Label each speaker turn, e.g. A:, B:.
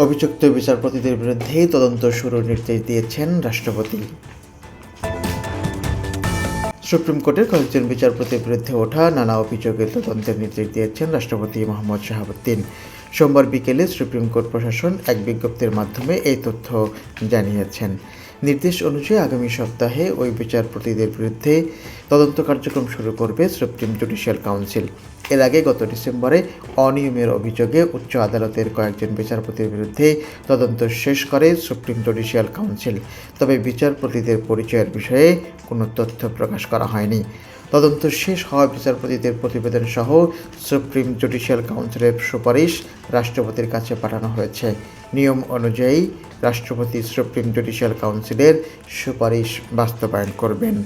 A: অভিযুক্ত বিচারপতিদের বিরুদ্ধে তদন্ত শুরুর নির্দেশ দিয়েছেন রাষ্ট্রপতি। সুপ্রিম কোর্টের কয়েকজন বিচারপতির বিরুদ্ধে ওঠা নানা অভিযোগের তদন্তের নির্দেশ দিয়েছেন রাষ্ট্রপতি মোহাম্মদ শাহাবুদ্দিন। সোমবার বিকেলে সুপ্রিম কোর্ট প্রশাসন এক বিজ্ঞপ্তির মাধ্যমে এই তথ্য জানিয়েছেন। নির্দেশ অনুযায়ী আগামী সপ্তাহে ওই বিচারপতিদের বিরুদ্ধে তদন্ত কার্যক্রম শুরু করবে সুপ্রিম জুডিশিয়াল কাউন্সিল এর আগে গত ডিসেম্বরে অনিয়মের অভিযোগে উচ্চ আদালতের কয়েকজন বিচারপতির বিরুদ্ধে তদন্ত শেষ করে সুপ্রিম জুডিশিয়াল কাউন্সিল তবে বিচারপতিদের পরিচয়ের বিষয়ে কোনো তথ্য প্রকাশ করা হয়নি। তদন্ত শেষ হওয়া বিচারপতিদের প্রতিবেদন সহ সুপ্রিম জুডিশিয়াল কাউন্সিলের সুপারিশ রাষ্ট্রপতির কাছে পাঠানো হয়েছে। নিয়ম অনুযায়ী রাষ্ট্রপতি সুপ্রিম জুডিশিয়াল কাউন্সিলের সুপারিশ বাস্তবায়ন করবেন।